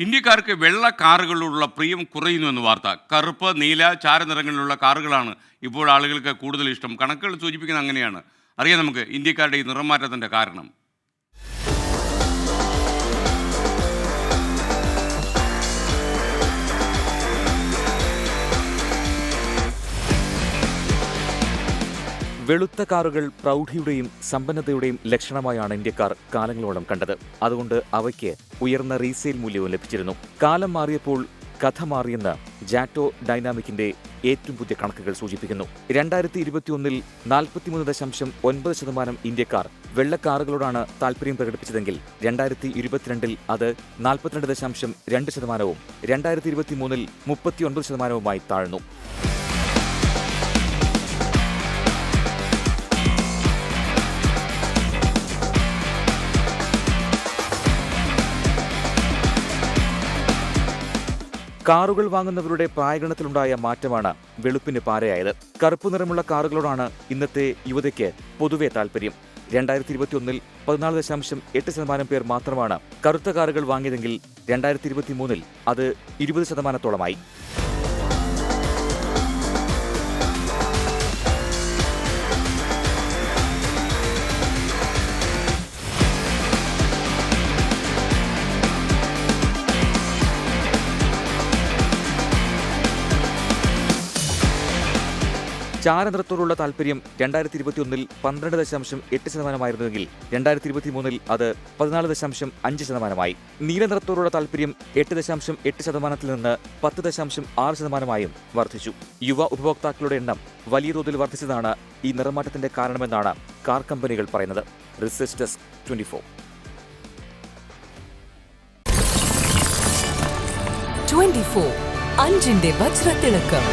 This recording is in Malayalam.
ഇന്ത്യക്കാർക്ക് വെള്ള കാറുകളിലുള്ള പ്രിയം കുറയുന്നു എന്ന് വാർത്ത. കറുപ്പ് നീല ചാര നിറങ്ങളിലുള്ള കാറുകളാണ് ഇപ്പോൾ ആളുകൾക്ക് കൂടുതൽ ഇഷ്ടം. കണക്കുകൾ സൂചിപ്പിക്കുന്നത് അങ്ങനെയാണ്. അറിയാം നമുക്ക് ഇന്ത്യക്കാരുടെ ഈ നിറം മാറ്റത്തിന്റെ കാരണം. വെളുത്ത കാറുകൾ പ്രൗഢിയുടെയും സമ്പന്നതയുടെയും ലക്ഷണമായാണ് ഇന്ത്യക്കാർ കാലങ്ങളോളം കണ്ടത്. അതുകൊണ്ട് അവയ്ക്ക് ഉയർന്ന റീസെയിൽ മൂല്യവും ലഭിച്ചിരുന്നു. കാലം മാറിയപ്പോൾ കഥ മാറിയെന്ന് ജാറ്റോ ഡൈനാമിക്കിന്റെ ഏറ്റവും പുതിയ കണക്കുകൾ സൂചിപ്പിക്കുന്നു. രണ്ടായിരത്തി ഇരുപത്തിയൊന്നിൽ നാൽപ്പത്തിമൂന്ന് ദശാംശം ഒൻപത് ശതമാനം ഇന്ത്യക്കാർ വെള്ളക്കാറുകളോടാണ് താൽപര്യം പ്രകടിപ്പിച്ചതെങ്കിൽ രണ്ടായിരത്തി ഇരുപത്തിരണ്ടിൽ അത് നാൽപ്പത്തിരണ്ട് ദശാംശം രണ്ട് ശതമാനവും രണ്ടായിരത്തി ഇരുപത്തിമൂന്നിൽ മുപ്പത്തിയൊൻപത് ശതമാനവുമായി താഴ്ന്നു. കാറുകൾ വാങ്ങുന്നവരുടെ പ്രായഗണത്തിലുണ്ടായ മാറ്റമാണ് വെളുപ്പിന് പാരയായത്. കറുപ്പ് നിറമുള്ള കാറുകളോടാണ് ഇന്നത്തെ യുവതയ്ക്ക് പൊതുവെ താൽപര്യം രണ്ടായിരത്തി ഇരുപത്തിയൊന്നിൽ പതിനാല് ദശാംശം എട്ട് ശതമാനം പേർ മാത്രമാണ് കറുത്ത കാറുകൾ വാങ്ങിയതെങ്കിൽ രണ്ടായിരത്തി ഇരുപത്തി മൂന്നിൽ അത് ഇരുപത് ശതമാനത്തോളമായി. ചാരനിറത്തോടുള്ള താല്പര്യം രണ്ടായിരത്തി ഇരുപത്തിയൊന്നിൽ പന്ത്രണ്ട് ദശാംശം എട്ട് ശതമാനമായിരുന്നുവെങ്കിൽ രണ്ടായിരത്തി ഇരുപത്തിമൂന്നിൽ അത് പതിനാല് ദശാംശം അഞ്ച് ശതമാനമായി. നീലനിറത്തോടുള്ള താല്പര്യം എട്ട് ദശാംശം എട്ട് ശതമാനത്തിൽ നിന്ന് പത്ത് ദശാംശം ആറ് ശതമാനമായും വർദ്ധിച്ചു. യുവ ഉപഭോക്താക്കളുടെ എണ്ണം വലിയ തോതിൽ വർദ്ധിച്ചതാണ് ഈ നിറമാറ്റത്തിന്റെ കാരണമെന്നാണ് കാർ കമ്പനികൾ പറയുന്നത്. Research desk twenty four. Twenty four അഞ്ചിന്റെ വജ്രത്തിളക്കം.